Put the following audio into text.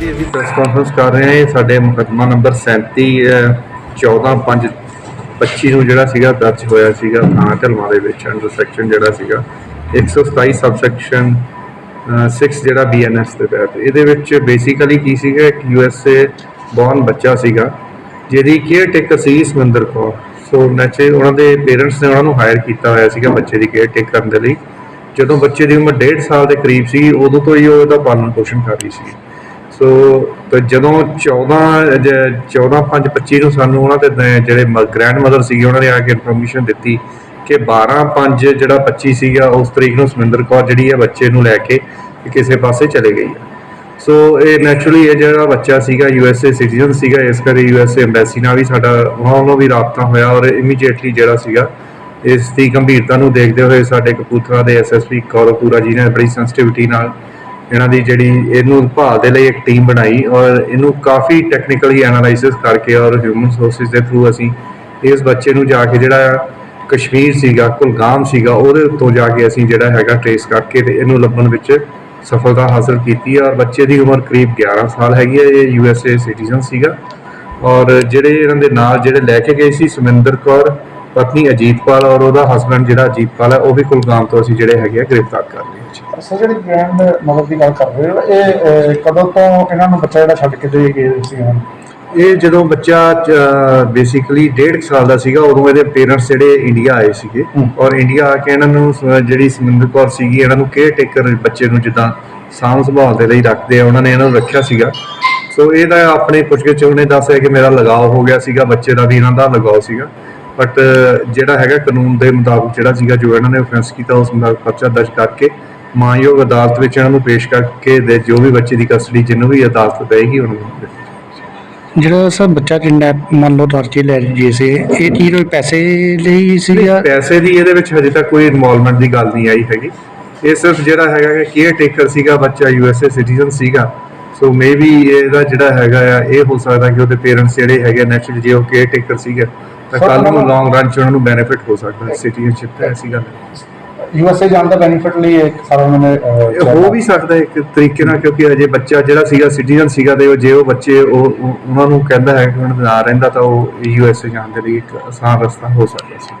ਅਸੀਂ press conference ਕਰ ਰਹੇ ਹਾਂ, ਇਹ ਸਾਡੇ ਮੁਕੱਦਮਾ ਨੰਬਰ 37 14 5 25 ਨੂੰ ਜਿਹੜਾ ਸੀਗਾ ਦਰਜ ਹੋਇਆ ਸੀਗਾ ਥਾਣਾ ਢਲਵਾਂ ਦੇ ਵਿੱਚ ਅੰਡਰ ਸੈਕਸ਼ਨ ਜਿਹੜਾ ਸੀਗਾ 127 ਸਬਸੈਕਸ਼ਨ 6 ਜਿਹੜਾ ਬੀਐਨਐਸ ਦੇ ਤਹਿਤ। ਇਹਦੇ ਵਿੱਚ ਬੇਸਿਕਲੀ ਕੀ ਸੀਗਾ, ਇੱਕ ਯੂਐਸਏ ਬੌਰਨ ਬੱਚਾ ਸੀਗਾ, ਜਿਹਦੀ ਕੇਅਰ ਟੇਕਰ ਸੀ ਸਮਿੰਦਰ ਕੌਰ। ਸੋ ਨੈਚੇ, ਉਹਨਾਂ ਦੇ ਪੇਰੈਂਟਸ ਨੇ ਉਹਨਾਂ ਨੂੰ ਹਾਇਰ ਕੀਤਾ ਹੋਇਆ ਸੀਗਾ ਬੱਚੇ ਦੀ ਕੇਅਰ ਟੇਕ ਕਰਨ ਦੇ ਲਈ। ਜਦੋਂ ਬੱਚੇ ਦੀ ਉਮਰ 1.5 ਸਾਲ ਦੇ ਕਰੀਬ ਸੀ ਉਦੋਂ ਤੋਂ ਹੀ ਉਹ ਇਹਦਾ ਪਾਲਣ ਪੋਸ਼ਣ ਕਰ ਰਹੀ ਸੀ ਸੋ, ਤੇ ਜਦੋਂ 14 ਜ- 14 5 25 ਨੂੰ ਸਾਨੂੰ ਉਹਨਾਂ ਦੇ ਦ- ਜਿਹੜੇ ਗ੍ਰੈਂਡ ਮਦਰ ਸੀਗੇ, ਉਹਨਾਂ ਨੇ ਆ ਕੇ ਇਨਫੋਰਮੇਸ਼ਨ ਦਿੱਤੀ ਕਿ 12 5 ਜਿਹੜਾ 25 ਸੀਗਾ, ਉਸ ਤਰੀਕ ਨੂੰ ਸਮਿੰਦਰ ਕੌਰ ਜਿਹੜੀ ਹੈ ਬੱਚੇ ਨੂੰ ਲੈ ਕੇ ਕਿਸੇ ਪਾਸੇ ਚਲੇ ਗਈ ਹੈ। ਸੋ, ਇਹ ਨੈਚੁਰਲੀ ਇਹ ਜਿਹੜਾ ਬੱਚਾ ਸੀਗਾ ਯੂਐਸਏ ਸਿਟੀਜ਼ਨ ਸੀਗਾ, ਇਸ ਕਰਕੇ ਯੂਐਸਏ ਐਮਬੈਸੀ ਨਾਲ ਵੀ ਸਾਡਾ, ਉਹਨਾਂ ਵੱਲੋਂ ਵੀ ਰਾਬਤਾ ਹੋਇਆ ਔਰ ਇਮੀਡੀਏਟਲੀ ਜਿਹੜਾ ਸੀਗਾ, ਇਸ ਦੀ ਗੰਭੀਰਤਾ ਨੂੰ ਦੇਖਦੇ ਹੋਏ ਸਾਡੇ ਕਪੂਰਥਲਾ ਦੇ ਐਸਐਸਪੀ ਕੌਰਪੂਰਾ ਜੀ ਨੇ ਬੜੀ ਸੈਂਸਿਟੀਵਿਟੀ ਨਾਲ ਇਹਨਾਂ ਦੀ ਜਿਹੜੀ ਇਹਨੂੰ ਭਾਲ ਦੇ ਲਈ ਇੱਕ ਟੀਮ ਬਣਾਈ ਔਰ ਇਹਨੂੰ ਕਾਫੀ ਟੈਕਨੀਕਲੀ ਐਨਾਲਾਈਸਿਸ ਕਰਕੇ ਔਰ ਹਿਊਮਨ ਸੋਰਸਿਸ ਦੇ ਥਰੂ ਅਸੀਂ ਇਸ ਬੱਚੇ ਨੂੰ ਜਾ ਕੇ ਜਿਹੜਾ ਕਸ਼ਮੀਰ ਸੀਗਾ, ਕੁਲਗਾਮ ਸੀਗਾ, ਉਹਦੇ ਉੱਤੋਂ ਜਾ ਕੇ ਅਸੀਂ ਜਿਹੜਾ ਹੈਗਾ ਟ੍ਰੇਸ ਕਰਕੇ ਤੇ ਇਹਨੂੰ ਲੱਭਣ ਵਿੱਚ ਸਫਲਤਾ ਹਾਸਲ ਕੀਤੀ ਔਰ ਬੱਚੇ ਦੀ ਉਮਰ ਕਰੀਬ 11 ਸਾਲ ਹੈਗੀ ਹੈ, ਇਹ ਯੂਐਸਏ ਸਿਟੀਜ਼ਨ ਸੀਗਾ ਔਰ ਜਿਹੜੇ ਇਹਨਾਂ ਦੇ ਨਾਲ ਜਿਹੜੇ ਲੈ ਕੇ ਗਏ ਸੀ, ਸੁਮਿੰਦਰ ਕੌਰ ਪਤਨੀ ਅਜੀਤਪਾਲ ਔਰ ਉਹਦਾ ਹਸਬੰਡ ਜਿਹੜਾ ਅਜੀਤਪਾਲ ਹੈ ਉਹ ਵੀ ਕੁਲਗਾਮ ਤੋਂ ਅਸੀਂ ਜਿਹੜੇ ਹੈਗੇ ਆ ਗ੍ਰਿਫਤਾਰ ਕਰ ਲਏ ਜੀ। ਸਰ ਜਿਹੜੀ ਗ੍ਰੈਂਡ ਮਦਰ ਦੀ ਗੱਲ ਕਰ ਰਹੇ ਹੋ ਇਹ ਕਦੋਂ ਤੋਂ ਇਹਨਾਂ ਨੂੰ ਬੱਚਾ ਜਿਹੜਾ ਛੱਡ ਕੇ ਦੇ ਗਏ ਸੀ ਹੁਣ? ਇਹ ਜਦੋਂ ਬੱਚਾ ਬੇਸਿਕਲੀ 1.5 ਸਾਲ ਦਾ ਸੀਗਾ ਉਦੋਂ ਇਹਦੇ ਪੇਰੈਂਟਸ ਜਿਹੜੇ ਇੰਡੀਆ ਆਏ ਸੀਗੇ। ਔਰ ਇੰਡੀਆ ਆ ਕੇ ਇਹਨਾਂ ਨੂੰ ਜਿਹੜੀ ਸਮਿੰਦਰ ਕੌਰ ਸੀਗੀ ਇਹਨਾਂ ਨੂੰ ਕੇਅਰ ਟੇਕਰ ਬੱਚੇ ਨੂੰ ਜਿੱਦਾਂ ਸਾਂਭ ਸੰਭਾਲ ਦੇ ਲਈ ਰੱਖਦੇ ਆ ਉਹਨਾਂ ਨੇ ਇਹਨਾਂ ਨੂੰ ਰੱਖਿਆ ਸੀਗਾ। ਸੋ ਇਹਦਾ ਆਪਣੇ ਪੁੱਛਗਿੱਛ ਉਹਨੇ ਦੱਸਿਆ ਕਿ ਮੇਰਾ ਲਗਾਓ ਹੋ ਗਿਆ ਸੀਗਾ ਬੱਚੇ ਦਾ ਵੀ ਇਹਨਾਂ ਦਾ ਲਗਾਓ ਸੀਗਾ। ਬਟ ਜਿਹੜਾ ਹੈਗਾ ਕਾਨੂੰਨ ਦੇ ਮੁਤਾਬਕ ਜਿਹੜਾ ਸੀਗਾ ਜੋ ਇਹਨਾਂ ਨੇ ਆਫੈਂਸ ਕੀਤਾ ਉਸ ਮੁਤਾਬਕ ਪਰਚਾ ਦਰਜ ਕਰਕੇ ਮਾਨਯੋਗ ਅਦਾਲਤ ਵਿੱਚ ਇਹਨਾਂ ਨੂੰ ਪੇਸ਼ ਕਰਕੇ ਦੇ ਜੋ ਵੀ ਬੱਚੇ ਦੀ ਕਸਟਡੀ ਜਿਹਨੂੰ ਵੀ ਅਦਾਲਤ ਦੇਗੀ ਉਹਨਾਂ ਜਿਹੜਾ ਸਰ ਬੱਚਾ ਕਿਡਨੈਪ ਮੰਨ ਲਓ ਦਰਜੀ ਲੈ ਜੇ ਸੀ ਇਹ ਚੀਜ਼ ਕੋਈ ਪੈਸੇ ਲਈ ਸੀ ਜਾਂ? ਪੈਸੇ ਦੀ ਇਹਦੇ ਵਿੱਚ ਹਜੇ ਤੱਕ ਕੋਈ ਇਨਵੋਲਵਮੈਂਟ ਦੀ ਗੱਲ ਨਹੀਂ ਆਈ ਹੈਗੀ। ਇਹ ਸਿਰਫ ਜਿਹੜਾ ਹੈਗਾ ਕਿ ਕੇਅਰ ਟੇਕਰ ਸੀਗਾ ਬੱਚਾ ਯੂਐਸਏ ਸਿਟੀਜ਼ਨ ਸੀਗਾ। ਸੋ ਮੇਬੀ ਇਹਦਾ ਜਿਹੜਾ ਹੈਗਾ ਆ ਇਹ ਹੋ ਸਕਦਾ ਕਿ ਉਹਦੇ ਪੇਰੈਂਟਸ ਜਿਹੜੇ ਹੈਗੇ ਨੈਚੁਰਲੀ ਜੇ ਉਹ ਕੇਅਰ ਟੇਕਰ ਸੀਗਾ ਤਾਂ ਕੱਲ ਨੂੰ ਲੌਂਗ ਰਨ ਚ ਉਹਨਾਂ ਨੂੰ ਬੈਨੀਫਿਟ ਹੋ ਸਕਦਾ ਸਿਟੀਜ਼ਨਸ਼ਿਪ ਤੇ ਐਸੀ ਗੱਲ ਨਹੀਂ। ਯੂਐਸਏ ਜਾਣ ਦਾ ਬੈਨੀਫਿਟ ਲਈ ਇੱਕ ਸਾਰਾ ਉਹਨਾਂ ਨੇ ਇਹ ਹੋ ਵੀ ਸਕਦਾ ਹੈ ਇੱਕ ਤਰੀਕੇ ਨਾਲ ਕਿਉਂਕਿ ਅਜੇ ਬੱਚਾ ਜਿਹੜਾ ਸੀਗਾ ਸਿਟੀਜ਼ਨ ਸੀਗਾ ਤੇ ਉਹ ਜੇ ਉਹ ਬੱਚੇ ਉਹ ਉਹ- ਉਹਨਾਂ ਨੂੰ ਕਹਿੰਦਾ ਹੈ ਕਿ ਉਹਨਾਂ ਦਾ ਰਹਿੰਦਾ ਤਾਂ ਉਹ ਯੂਐਸਏ ਜਾਣ ਦੇ ਲਈ ਇੱਕ ਆਸਾਨ ਰਸਤਾ ਹੋ ਸਕਦਾ ਸੀ